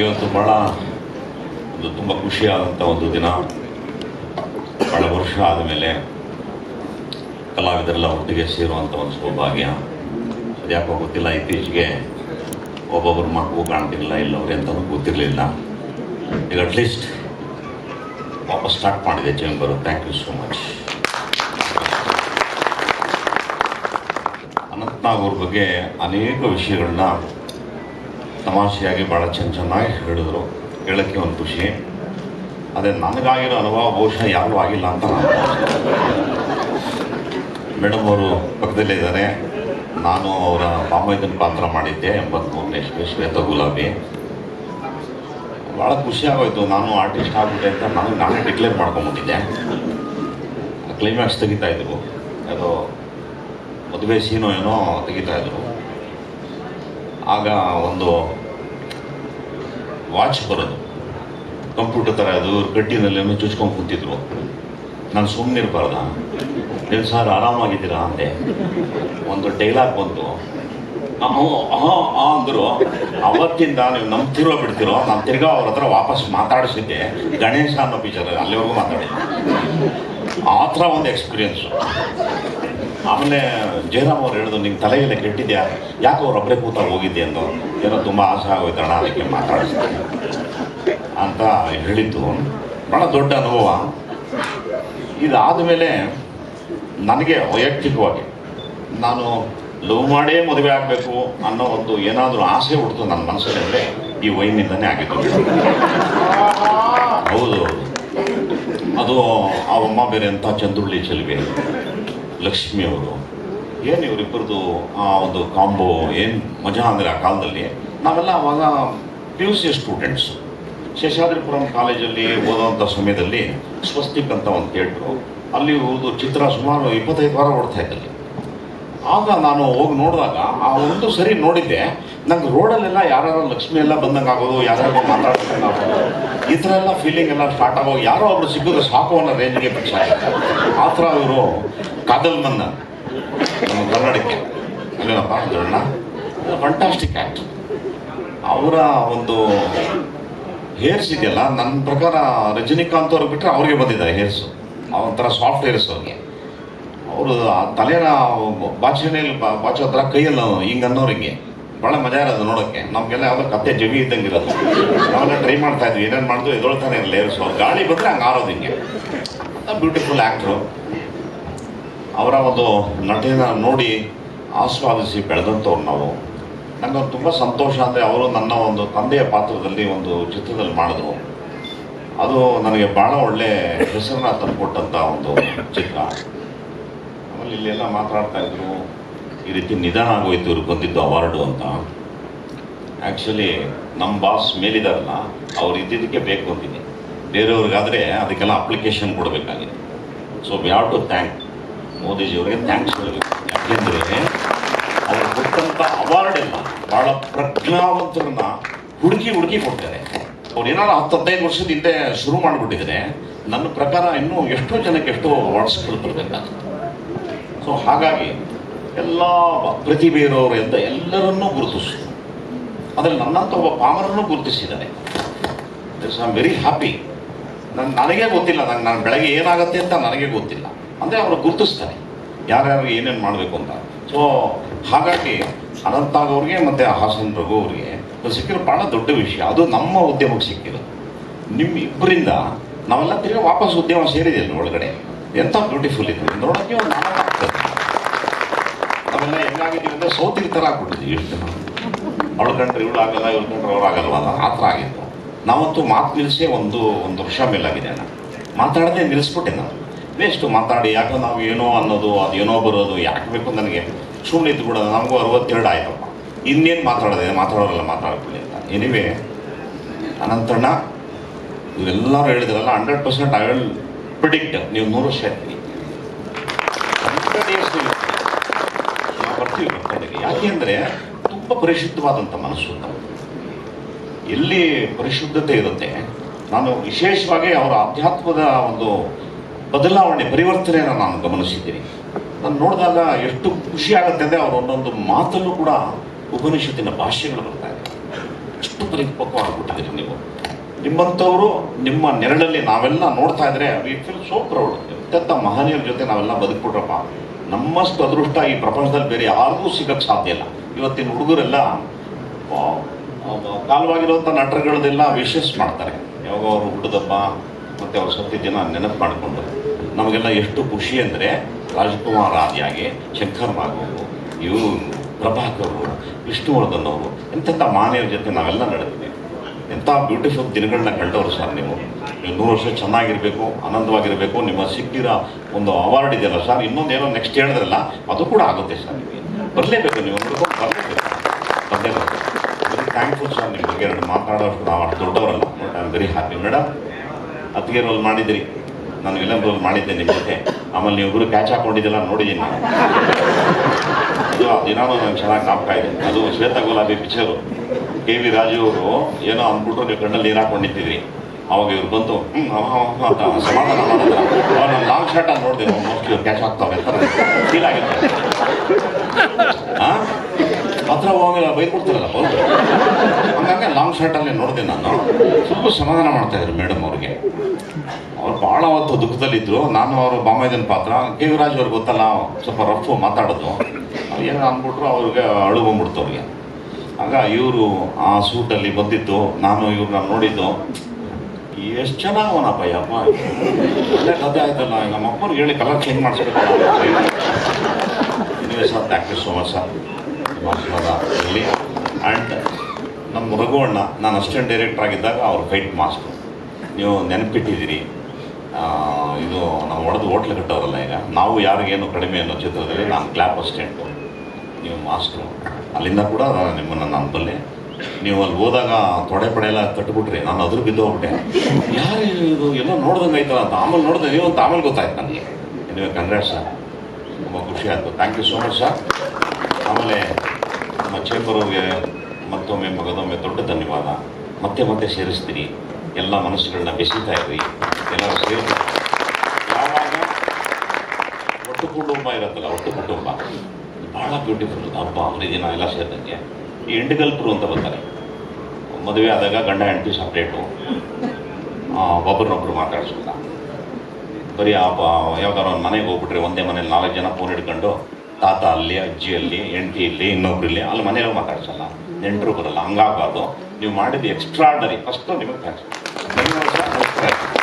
ಇವತ್ತು ಭಾಳ ಒಂದು ತುಂಬ ಖುಷಿಯಾದಂಥ ಒಂದು ದಿನ. ಬಹಳ ವರ್ಷ ಆದಮೇಲೆ ಕಲಾವಿದರೆಲ್ಲ ಒಟ್ಟಿಗೆ ಸೇರುವಂಥ ಒಂದು ಸೌಭಾಗ್ಯ. ಅದ್ಯಾಕೋ ಗೊತ್ತಿಲ್ಲ, ಇತ್ತೀಚೆಗೆ ಒಬ್ಬೊಬ್ಬರು ಮಕ್ಕಳು ಕಾಣ್ತಿರಲಿಲ್ಲ, ಇಲ್ಲವ್ರೆ ಅಂತಲೂ ಗೊತ್ತಿರಲಿಲ್ಲ. ಈಗ ಅಟ್ಲೀಸ್ಟ್ ವಾಪಸ್ ಸ್ಟಾರ್ಟ್ ಮಾಡಿದೆ chamber. Thank you so much Anantnag ಅವ್ರ ಬಗ್ಗೆ ಅನೇಕ ವಿಷಯಗಳನ್ನ ತಮಾಷೆಯಾಗಿ ಭಾಳ ಚೆನ್ನ ಚೆನ್ನಾಗಿ ಹೇಳಿದ್ರು. ಹೇಳೋಕ್ಕೆ ಒಂದು ಖುಷಿ. ಅದೇ ನನಗಾಗಿರೋ ಅನುಭವ ಬಹುಶಃ ಯಾರೂ ಆಗಿಲ್ಲ ಅಂತ ಮೇಡಮ್ ಅವರು ಪಕ್ಕದಲ್ಲೇ ಇದ್ದಾರೆ ನಾನು ಅವರ ಬಾಮೈದನ ಪಾತ್ರ ಮಾಡಿದ್ದೆ, ಎಂಬತ್ಮೂರನೇ ಶ್ವೇತ ಗುಲಾಬಿ. ಭಾಳ ಖುಷಿ ಆಗೋಯ್ತು. ನಾನು ಆರ್ಟಿಸ್ಟ್ ಆಗಿಬಿಟ್ಟೆ ಅಂತ ನಾನು ನಾನೇ ಡಿಕ್ಲೇರ್ ಮಾಡ್ಕೊಂಬಿಟ್ಟಿದ್ದೆ ಕ್ಲೈಮ್ಯಾಕ್ಸ್ ತೆಗಿತಾ ಇದ್ರು ಅದು ಮದುವೆ ಸೀನೋ ಏನೋ ತೆಗಿತಾ ಇದ್ರು. ಆಗ ಒಂದು ವಾಚ್ ಬರೋದು. ಕಂಪ್ಯೂಟರ್ ಥರ ಅದು ಗಟ್ಟಿನಲ್ಲೇನೋ ಚುಚ್ಕೊಂಡು ಕೂತಿದ್ರು. ನಾನು ಸುಮ್ಮನೆ ಇರಬಾರ್ದ? ನೀವು ಸರ್ ಆರಾಮಾಗಿದ್ದೀರಾ ಅಂದೆ. ಒಂದು ಡೈಲಾಗ್ ಬಂತು. ಅಂದರು. ಅವತ್ತಿಂದ ನೀವು ನಂಬ್ತಿರೋ ಬಿಡ್ತಿರೋ, ನಾನು ತಿರ್ಗಾ ಅವ್ರ ಹತ್ರ ವಾಪಸ್ ಮಾತಾಡಿಸಿದ್ದೆ. ಗಣೇಶ ಅನ್ನೋ ಪಿಕ್ಚರ್ ಅಲ್ಲಿವರೆಗೂ ಮಾತಾಡಿದ್ದೆ. ಆ ಥರ ಒಂದು ಎಕ್ಸ್ಪೀರಿಯನ್ಸು ಆಮೇಲೆ ಜಯರಾಮ್ ಅವ್ರು ಹೇಳಿದ್ರು ನಿಂಗೆ ತಲೆಯಲ್ಲಿ ಕೆಟ್ಟಿದ್ಯಾ? ಯಾಕೆ ಅವ್ರು ಒಬ್ಬರೇ ಕೂತಾಗ ಹೋಗಿದ್ದೆ ಅಂದು ಏನೋ ತುಂಬ ಆಸೆ ಆಗೋಯ್ತಣ್ಣ ಅದಕ್ಕೆ ಮಾತಾಡಿಸ್ತಾರೆ ಅಂತ ಹೇಳಿದ್ದು ಭಾಳ ದೊಡ್ಡ ಅನುಭವ. ಇದಾದ ಮೇಲೆ ನನಗೆ ವೈಯಕ್ತಿಕವಾಗಿ ನಾನು ಲವ್ ಮಾಡೇ ಮದುವೆ ಆಗಬೇಕು ಅನ್ನೋ ಒಂದು ಏನಾದರೂ ಆಸೆ ಹುಡ್ತು ನನ್ನ ಮನಸ್ಸಲ್ಲಿ ಅಂದರೆ ಈ ವೈನಿಂದನೇ ಆಗಿದ್ದು ಹೌದು, ಅದು ಆ ಅಮ್ಮ ಬೇರೆ ಅಂತ ಚಂದ್ರುಳ್ಳಿ ಚೆಲುವೆ. ಲಕ್ಷ್ಮಿ ಅವರು. ಏನು ಇವರಿಬ್ಬರದು ಆ ಒಂದು ಕಾಂಬೋ ಏನು ಮಜಾ ಅಂದರೆ ಆ ಕಾಲದಲ್ಲಿ? ನಾವೆಲ್ಲ ಅವಾಗ P U C students Seshadripuram ಕಾಲೇಜಲ್ಲಿ ಓದೋವಂಥ ಸಮಯದಲ್ಲಿ ಸ್ವಸ್ತಿಕ್ ಅಂತ ಒಂದು ಥಿಯೇಟ್ರು ಅಲ್ಲಿ ಒಂದು ಚಿತ್ರ ಸುಮಾರು ಇಪ್ಪತ್ತೈದು ವಾರ ಓಡ್ತಾ ಇದ್ದಲ್ಲಿ. ಆಗ ನಾನು ಹೋಗಿ ನೋಡಿದಾಗ ಆ ಒಂದು ಸರಿ ನೋಡಿದ್ದೆ. ನಂಗೆ ರೋಡಲ್ಲೆಲ್ಲ ಯಾರು ಲಕ್ಷ್ಮಿ ಎಲ್ಲ ಬಂದಂಗೆ ಆಗೋದು ಯಾರ್ಯಾರು ಆಗೋದು, ಈ ಥರ ಎಲ್ಲ ಫೀಲಿಂಗ್ ಎಲ್ಲ ಸ್ಟಾರ್ಟ್ ಆಗೋದು ಯಾರೋ ಒಬ್ರು ಸಿಕ್ಕಿದ್ರೆ ಸಾಕು ಅನ್ನೋ ರೇಂಜ್ಗೆ ಪಕ್ಷ ಆ ಥರ ಇವರು ಕಾದಲ್ ಮನ್ನ, ನಮ್ಮ ಕನ್ನಡಕ್ಕೆ ಅಲ್ಲೇನಪ್ಪ ದೊಡ್ಡ ಫಂಟಾಸ್ಟಿಕ್ ಆ್ಯಕ್ಟ್ ಅವರ ಒಂದು ಹೇರ್ಸ್ ಇದೆಯಲ್ಲ ನನ್ನ ಪ್ರಕಾರ ರಜನಿಕಾಂತ್ ಅವ್ರಿಗೆ ಬಿಟ್ಟರೆ ಅವ್ರಿಗೆ ಬಂದಿದ್ದಾರೆ ಹೇರ್ಸು ಒಂಥರ ಸಾಫ್ಟ್ ಹೇರ್ಸ್ ಅವ್ರಿಗೆ. ಅವರು ಆ ತಲೆನ ಬಾಚಣೆಯಲ್ಲಿ ಬಾಚೋ ಹತ್ರ ಕೈಯಲ್ಲಿ ಹಿಂಗೆ ಅನ್ನೋರಿಗೆ ಭಾಳ ಮಜಾ ಇರೋದು ನೋಡೋಕ್ಕೆ ನಮಗೆಲ್ಲ ಯಾವುದೋ ಕತ್ತೆ ಜವಿ ಇದ್ದಂಗೆ ಇರೋದು ನಾವೆಲ್ಲ ಟ್ರೈ ಮಾಡ್ತಾ ಇದ್ವಿ. ಏನೇನು ಮಾಡಿದ್ರು ಎದೊಳ್ತಾನೆ ಇರಲಿ. ಹೇರ್ಸು ಗಾಳಿ ಬಂದರೆ ಹಂಗೆ ಆರೋದು ಹಿಂಗೆ. ಬ್ಯೂಟಿಫುಲ್ ಆ್ಯಕ್ಟ್ರು ಅವರ ಒಂದು ನಟನ ನೋಡಿ ಆಸ್ವಾದಿಸಿ ಬೆಳೆದಂಥವ್ರು ನಾವು. ನನಗೆ ತುಂಬ ಸಂತೋಷ ಅಂದರೆ ಅವರು ನನ್ನ ಒಂದು ತಂದೆಯ ಪಾತ್ರದಲ್ಲಿ ಒಂದು ಚಿತ್ರದಲ್ಲಿ ಮಾಡಿದ್ರು. ಅದು ನನಗೆ ಭಾಳ ಒಳ್ಳೆ ಹೆಸರನ್ನ ತಂದುಕೊಟ್ಟಂಥ ಒಂದು ಚಿತ್ರ. ಆಮೇಲೆ ಇಲ್ಲೆಲ್ಲ ಮಾತಾಡ್ತಾ ಇದ್ರು. ಈ ರೀತಿ ನಿಧಾನ ಆಗೋಯ್ತು ಇವ್ರಿಗೆ ಬಂದಿದ್ದು ಅವಾರ್ಡು ಅಂತ. ಆ್ಯಕ್ಚುಲಿ ನಮ್ಮ ಬಾಸ್ ಮೇಲಿದಾರಲ್ಲ, ಅವ್ರು ಇದ್ದಿದ್ದಕ್ಕೆ ಬೇಕು ಅಂತೀನಿ. ಬೇರೆಯವ್ರಿಗಾದರೆ ಅದಕ್ಕೆಲ್ಲ application ಕೊಡಬೇಕಾಗಿದೆ. So we have to thank ಮೋದಿಜಿಯವರಿಗೆ thanks ಹೇಳಬೇಕು. ಯಾಕೆಂದರೆ, ಅವ್ರು ಕೊಟ್ಟಂಥ ಅವಾರ್ಡ್ ಎಲ್ಲ ಭಾಳ ಪ್ರಜ್ಞಾವಂತರನ್ನ ಹುಡುಕಿ ಹುಡುಕಿ ಕೊಡ್ತಾರೆ. ಅವ್ರು ಏನಾದ್ರು ಹತ್ತು ಹದಿನೈದು ವರ್ಷದ ಹಿಂದೆ ಶುರು ಮಾಡಿಬಿಟ್ಟಿದ್ರೆ, ನನ್ನ ಪ್ರಕಾರ ಇನ್ನೂ ಎಷ್ಟೋ ಜನಕ್ಕೆ ಎಷ್ಟೋ ಅವಾರ್ಡ್ಸ್ಗಳು ಬರಬೇಕಾಗುತ್ತೆ. ಸೊ ಹಾಗಾಗಿ ಎಲ್ಲ ಪ್ರತಿಭೆ ಇರೋರು ಎಂದ ಎಲ್ಲರನ್ನೂ ಗುರುತಿಸಿದ್ರು ಅದರಲ್ಲಿ ನನ್ನಂಥ ಒಬ್ಬ ಪಾಮರನ್ನು ಗುರುತಿಸಿದ್ದಾರೆ ಇಟ್ಸ್ ಐ ವೆರಿ ಹ್ಯಾಪಿ ನನ್ನ ನನಗೆ ಗೊತ್ತಿಲ್ಲ ನನಗೆ ನಾನು ಬೆಳಗ್ಗೆ ಏನಾಗುತ್ತೆ ಅಂತ ನನಗೆ ಗೊತ್ತಿಲ್ಲ. ಅಂದರೆ ಅವರು ಗುರುತಿಸ್ತಾರೆ. ಯಾರ್ಯಾರು ಏನೇನು ಮಾಡಬೇಕು ಅಂತ. ಸೊ ಹಾಗಾಗಿ ಅನಂತಾಗ್ ಅವ್ರಿಗೆ ಮತ್ತು ಹಾಸನ್ ರಘು ಅವ್ರಿಗೆ ಸಿಕ್ಕಿರೋ ಭಾಳ ದೊಡ್ಡ ವಿಷಯ. ಅದು ನಮ್ಮ ಉದ್ಯಮಕ್ಕೆ ಸಿಕ್ಕಿದೆ ನಿಮ್ಮ ಇಬ್ಬರಿಂದ ನಾವೆಲ್ಲ ತಿರ್ಗಿ ವಾಪಸ್ ಉದ್ಯಮ ಸೇರಿದೆಯಲ್ಲ ಒಳಗಡೆ? ಎಂಥ ಬ್ಯೂಟಿಫುಲ್ ಇದೆ. ನೋಡೋಕ್ಕೆ ಒಂದು ನಾವೆಲ್ಲ ಹೆಂಗಾಗಿದ್ದೀವಿ ಅಂದರೆ ಸೋತಿರ್ ಥರ ಆಗ್ಬಿಟ್ಟಿದ್ದೀವಿ. ಎಷ್ಟು ಅವಳು ಕಂಡ್ರೆ ಇವಳು ಆಗಲ್ಲ, ಇವ್ಳು ಕಂಡ್ರೆ ಅವ್ರು ಆಗಲ್ವ? ಆ ಥರ ಆಗಿತ್ತು. ನಾವಂತೂ ಮಾತು ನಿಲ್ಲಿಸೇ ಒಂದು ಒಂದು ವರ್ಷ ಮೇಲಾಗಿದೆ ಅಣ್ಣ. ಮಾತಾಡದೆ ನಿಲ್ಲಿಸ್ಬಿಟ್ಟೆ ನಾನು. ವೇಸ್ಟು ಮಾತಾಡಿ, ಯಾಕೋ ನಾವು ಏನೋ ಅನ್ನೋದು, ಅದು ಏನೋ ಬರೋದು, ಯಾಕೆ ಬೇಕು ನನಗೆ ಸುಮ್ಮನೆ ಇದ್ದು ಬಿಡೋದು. ನಮಗೂ ಅರವತ್ತೆರಡು ಆಯ್ತಪ್ಪ. ಇನ್ನೇನು ಮಾತಾಡೋದೆ, ಮಾತಾಡೋರೆಲ್ಲ ಮಾತಾಡ್ಬಿಡಿ ಅಂತ. ಎನಿವೆ ಅನಂತಣ್ಣ, ಇವೆಲ್ಲರೂ ಹೇಳಿದ್ರಲ್ಲ hundred percent I will predict ನೀವು ನೂರು ವರ್ಷ ಇರ್ತೀವಿ ಹಂಡ್ರೆಡ್ ಇಯರ್ಸ್ ನಾವು ಬರ್ತೀವಿ ಬರ್ತಡೆಗೆ ಯಾಕೆಂದರೆ ತುಂಬ ಪರಿಶುದ್ಧವಾದಂಥ ಮನಸ್ಸು. ಎಲ್ಲಿ ಪರಿಶುದ್ಧತೆ ಇರುತ್ತೆ, ನಾನು ವಿಶೇಷವಾಗಿ ಅವರ ಅಧ್ಯಾತ್ಮದ ಒಂದು ಬದಲಾವಣೆ, ಪರಿವರ್ತನೆಯನ್ನು ನಾನು ಗಮನಿಸಿದ್ದೀನಿ. ನಾನು ನೋಡಿದಾಗ ಎಷ್ಟು ಖುಷಿ ಆಗುತ್ತೆ ಅಂದರೆ ಅವರ ಒಂದೊಂದು ಮಾತಲ್ಲೂ ಕೂಡ ಉಪನಿಷತ್ತಿನ ಭಾಷೆಗಳು ಬರ್ತಾ ಇದೆ. ಎಷ್ಟು ಪರಿಪಕ್ವ ಆಗ್ಬಿಟ್ಟಿದ್ದೀರಿ ನೀವು. ನಿಮ್ಮಂಥವರು ನಿಮ್ಮ ನೆರಳಲ್ಲಿ ನಾವೆಲ್ಲ ನೋಡ್ತಾ ಇದ್ರೆ ವಿ ಫೀಲ್ ಸೋ ಪ್ರೌಡ್ ಅತ್ಯಂತ ಮಹನೀಯರ ಜೊತೆ ನಾವೆಲ್ಲ ಬದುಕ್ಬಿಟ್ರಪ್ಪ. ನಮ್ಮಷ್ಟು ಅದೃಷ್ಟ ಈ ಪ್ರಪಂಚದಲ್ಲಿ ಬೇರೆ ಯಾರಿಗೂ ಸಿಗಕ್ಕೆ ಸಾಧ್ಯ ಇಲ್ಲ. ಇವತ್ತಿನ ಹುಡುಗರೆಲ್ಲ ಕಾಲವಾಗಿರುವಂಥ ನಟರುಗಳದೆಲ್ಲ ವಿಶೇಷ ಮಾಡ್ತಾರೆ. ಯಾವಾಗ ಅವರು ಹುಡುಗಪ್ಪ ಮತ್ತು ಅವ್ರ ಸತ್ಯ ಜನ ನೆನಪು ಮಾಡಿಕೊಂಡು. ನಮಗೆಲ್ಲ ಎಷ್ಟು ಖುಷಿ ಅಂದರೆ ರಾಜ್ಕುಮಾರ್ ಆದಿಯಾಗಿ ಶಂಕರ್ ನಾಗವರು ಇವರು ಪ್ರಭಾಕರ್ ಅವರು, ವಿಷ್ಣುವರ್ಧನ್ ಅವರು ಜೊತೆ ನಾವೆಲ್ಲ ನಡೆದಿದ್ದೀವಿ ಎಂಥ ಬ್ಯೂಟಿಫುಲ್ ದಿನಗಳನ್ನ ಕಂಡವರು ಸರ್ ನೀವು. ನೀವು ನೂರು ವರ್ಷ ಚೆನ್ನಾಗಿರಬೇಕು, ಆನಂದವಾಗಿರಬೇಕು, ನಿಮ್ಮ ಸಿಕ್ಕಿರೋ ಒಂದು ಅವಾರ್ಡ್ ಇದೆಯಲ್ಲ ಸರ್ ಇನ್ನೊಂದು ಏನೋ ನೆಕ್ಸ್ಟ್ ಹೇಳಿದ್ರಲ್ಲ, ಅದು ಕೂಡ ಆಗುತ್ತೆ ಸರ್ ಬರಲೇಬೇಕು ನೀವು ಬರಲೇಬೇಕು. ವೆರಿ ಥ್ಯಾಂಕ್ಫುಲ್ ಸರ್ ನಿಮ್ಮ ಬಗ್ಗೆ ಎರಡು ಮಾತಾಡೋಷ್ಟು ನಾವು ಅಷ್ಟು ದೊಡ್ಡವರಲ್ಲ but I am very happy madam ಅತ್ತಿಗೆ ರೋಲ್ ಮಾಡಿದಿರಿ ನಾನು ವಿಲನ್ ರೋಲ್ ಮಾಡಿದ್ದೆ ನಿಮ್ಮ ಜೊತೆ. ಆಮೇಲೆ ನೀವು ಇಬ್ಬರು ಕ್ಯಾಚ್ ಹಾಕೊಂಡಿದ್ದೆಲ್ಲ ನೋಡಿದ್ದೀನಿ ನಾನು. ಅದು ಆ ದಿನಾನು ನಂಗೆ ಚೆನ್ನಾಗಿ ಜ್ಞಾಪಕ ಇದೆ. ಅದು ಶ್ವೇತ ಗುಲಾಬಿ ಪಿಕ್ಚರು ಕೆ ವಿ ರಾಜು ಅವರು ಏನೋ ಅಂದ್ಬಿಟ್ಟು ನೀವು ಕಣ್ಣಲ್ಲಿ ನೀರು ಹಾಕೊಂಡು ನಿಂತಿದ್ರಿ ಅವಾಗ ಇವ್ರು ಬಂತು ಸಮಾಧಾನ ಮಾಡಿದ್ರ ಲಾಂಗ್ ಶರ್ಟ್ ಅಲ್ಲಿ ನೋಡಿದೆ ಮೋಸ್ಟ್ ಇವ್ರು ಕ್ಯಾಚ್ ಆಗ್ತಾವೆ ಫೀಲ್ ಆಗಿತ್ತು. ಹತ್ರ ಹೋಗಿ ಬೈದ್ಬಿಡ್ತಾರಲ್ಲ ಬಂದು ಹಂಗಾಗಿ ಲಾಂಗ್ ಶಾರ್ಟಲ್ಲಿ ನೋಡಿದೆ ನಾನು. ಸ್ವಲ್ಪ ಸಮಾಧಾನ ಮಾಡ್ತಾ ಇದ್ರು ಮೇಡಮ್ ಅವ್ರಿಗೆ. ಅವ್ರು ಭಾಳ ಹೊತ್ತು ದುಃಖದಲ್ಲಿದ್ದರು ನಾನು ಅವರು ಬಾಮೈದನ ಪಾತ್ರ. ಕೆ. ವಿ ಅವ್ರಿಗೆ ಗೊತ್ತಲ್ಲ, ಸ್ವಲ್ಪ ರಫ್ ಮಾತಾಡೋದು. ಏನೋ ಅಂದ್ಬಿಟ್ರು ಅವ್ರಿಗೆ ಅಳು ಬಂದ್ಬಿಡ್ತು ಅವ್ರಿಗೆ. ಆಗ ಇವರು ಆ ಸೂಟಲ್ಲಿ ಬಂದಿದ್ದು, ನಾನು ಇವ್ರನ್ನ ನೋಡಿದ್ದು. ಎಷ್ಟು ಚೆನ್ನಾಗವನಪ್ಪ ಯಪ್ಪ ಒಳ್ಳೆ ಕತೆ ಆಯ್ತಲ್ಲ, ಈಗ ಅಪ್ಪನಿಗೆ ಹೇಳಿ ಕಲರ್ ಚೇಂಜ್ ಮಾಡಿಸ್ಬೇಕು sir thank you so much sir. ನಿಮ್ಮ ಇರಲಿ ಆ್ಯಂಡ್ ನಮ್ಮ ರಘುವಣ್ಣ, ನಾನು ಅಸಿಸ್ಟೆಂಟ್ ಡೈರೆಕ್ಟರ್ ಆಗಿದ್ದಾಗ ಅವ್ರು ಫೈಟ್ ಮಾಸ್ಟ್ರು ನೀವು ನೆನಪಿಟ್ಟಿದ್ದೀರಿ. ಇದು ನಾವು ಹೊಡೆದು ಹೋಟ್ಲು ಕಟ್ಟೋರಲ್ಲ ಈಗ. ನಾವು ಯಾರಿಗೇನು ಕಡಿಮೆ ಅನ್ನೋ ಚಿತ್ರದಲ್ಲಿ ನಾನು ಕ್ಲಾಪ್ ಅಸಿಸ್ಟೆಂಟು ನೀವು ಮಾಸ್ಟ್ರು ಅಲ್ಲಿಂದ ಕೂಡ ನಾನು ನಿಮ್ಮನ್ನು ನಾನು ಬಲ್ಲೆ. ನೀವು ಅಲ್ಲಿ ಹೋದಾಗ ತೊಡೆ ಪಡೆ ಎಲ್ಲ ತಟ್ಟುಬಿಟ್ರಿ, ನಾನು ಅದ್ರ ಬಿದ್ದು ಹೋಗ್ಬಿಟ್ಟೆ. ಯಾರು ಇದು ಎಲ್ಲ ನೋಡ್ದಂಗೆ ಆಯ್ತಲ್ಲ, ಅಂತ ಆಮೇಲೆ ನೋಡಿದೆ ನೀವು ಅಂತ ಆಮೇಲೆ ಗೊತ್ತಾಯ್ತು ನನಗೆ. ನೀವು ಕಂಗ್ರಾಟ್ ಸರ್ ತುಂಬ ಖುಷಿ ಆಯಿತು. Thank you so much sir ಆಮೇಲೆ ನಮ್ಮ ಚೇಂಬರ್ ಅವ್ರಿಗೆ ಮತ್ತೊಮ್ಮೆ ಮಗದೊಮ್ಮೆ ದೊಡ್ಡ ಧನ್ಯವಾದ. ಮತ್ತೆ ಮತ್ತೆ ಸೇರಿಸ್ತೀರಿ ಎಲ್ಲ ಮನಸ್ಸುಗಳನ್ನ ಬೆಸೀತಾ ಇರ್ರಿ ಎಲ್ಲರೂ ಸೇರಿ. ಯಾವಾಗ ಒಟ್ಟು ಕುಟುಂಬ ಇರುತ್ತಲ್ಲ, ಒಟ್ಟು ಕುಟುಂಬ. ಭಾಳ ಬ್ಯೂಟಿಫುಲ್ ಹಬ್ಬ ಹರಿದಿನ ಎಲ್ಲ ಸೇರಿದಂಗೆ. ಎಂಡುಗಲ್ಪರು ಅಂತ ಬರ್ತಾರೆ. ಮದುವೆ ಆದಾಗ ಗಂಡ ಹೆಂಡತಿ ಸಪ್ರೇಟು ಒಬ್ಬರನ್ನೊಬ್ರು ಮಾತಾಡ್ಸೋಲ್ಲ ಬರೀ ಆ ಯಾವ್ದಾರ ಒಂದು ಮನೆಗೆ ಹೋಗ್ಬಿಟ್ರೆ ಒಂದೇ ಮನೇಲಿ ನಾಲ್ಕು ಜನ ಫೋನ್ ಹಿಡ್ಕೊಂಡು ತಾತ ಅಲ್ಲಿ, ಅಜ್ಜಿ ಅಲ್ಲಿ, ಹೆಂಡತಿ ಇಲ್ಲಿ, ಇನ್ನೊಬ್ರು ಇಲ್ಲಿ, ಅಲ್ಲಿ ಮನೆಯಲ್ಲೂ ಮಾತಾಡ್ಸಲ್ಲ. ನೆಂಟರು ಬರಲ್ಲ, ಹಂಗಾಗಬಾರ್ದು. ನೀವು ಮಾಡಿದ ಎಕ್ಸ್ಟ್ರಾ ಆರ್ಡರಿ ಫಸ್ಟು ನಿಮಗೆ ಥ್ಯಾಂಕ್ಸ್